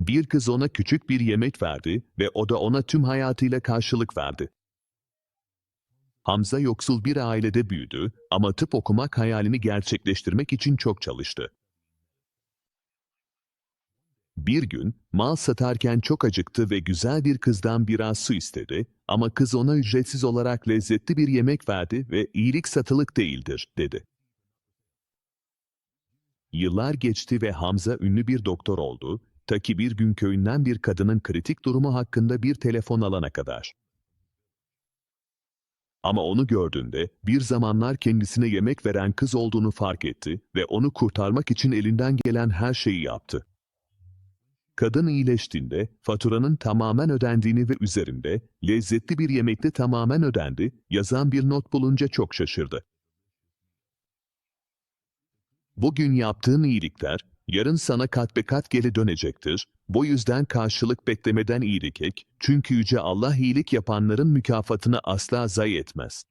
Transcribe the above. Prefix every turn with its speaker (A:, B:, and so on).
A: Bir kız ona küçük bir yemek verdi ve o da ona tüm hayatıyla karşılık verdi. Hamza yoksul bir ailede büyüdü ama tıp okumak hayalini gerçekleştirmek için çok çalıştı. Bir gün mal satarken çok acıktı ve güzel bir kızdan biraz su istedi ama kız ona ücretsiz olarak lezzetli bir yemek verdi ve iyilik satılık değildir dedi. Yıllar geçti ve Hamza ünlü bir doktor oldu, ta ki bir gün köyünden bir kadının kritik durumu hakkında bir telefon alana kadar. Ama onu gördüğünde bir zamanlar kendisine yemek veren kız olduğunu fark etti ve onu kurtarmak için elinden gelen her şeyi yaptı. Kadın iyileştiğinde faturanın tamamen ödendiğini ve üzerinde lezzetli bir yemekte tamamen ödendi yazan bir not bulunca çok şaşırdı. Bugün yaptığın iyilikler yarın sana kat be kat geri dönecektir. Bu yüzden karşılık beklemeden iyilik ek. Çünkü Yüce Allah iyilik yapanların mükafatını asla zayi etmez.